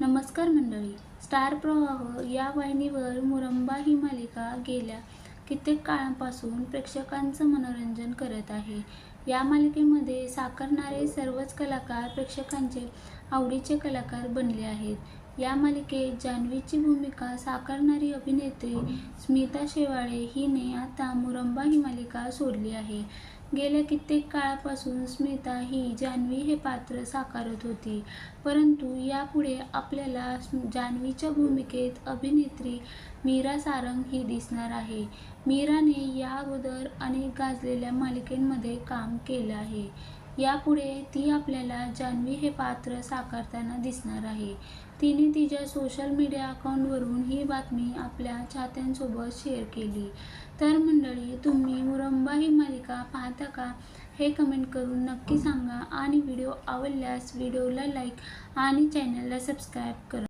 नमस्कार मंडळी. स्टार प्रवाह या वाहिनीवर मुरंबा ही मालिका गेल्या कित्येक काळापासून प्रेक्षकांचं मनोरंजन करत आहे. या मालिकेमध्ये साकारणारे सर्वच कलाकार प्रेक्षकांचे आवडीचे कलाकार बनले आहेत. या मालिकेत जान्हवीची भूमिका साकारणारी अभिनेत्री स्मिता शेवाळे हिने आता मुरंबा ही मालिका सोडली आहे. गेल्या कित्येक काळापासून स्मिता ही जान्हवी हे पात्र साकारत होती. परंतु यापुढे आपल्याला जान्हवीच्या भूमिकेत अभिनेत्री मीरा सारंग ही दिसणार आहे. मीराने या अगोदर अनेक गाजलेल्या मालिकेमध्ये काम केलं आहे. यापुढे ती आपल्याला जान्हवी हे पात्र साकारताना दिसणार आहे. तिने तिच्या सोशल मीडिया अकाउंटवरून ही बातमी आपल्या चाहत्यांसोबत शेअर केली. तर मंडळी तुम्ही मुरंबा ही मालिका पाहता का? हे कमेंट करून नक्की सांगा आणि व्हिडिओ आवडल्यास व्हिडिओला लाईक आणि चॅनलला सबस्क्राईब करा.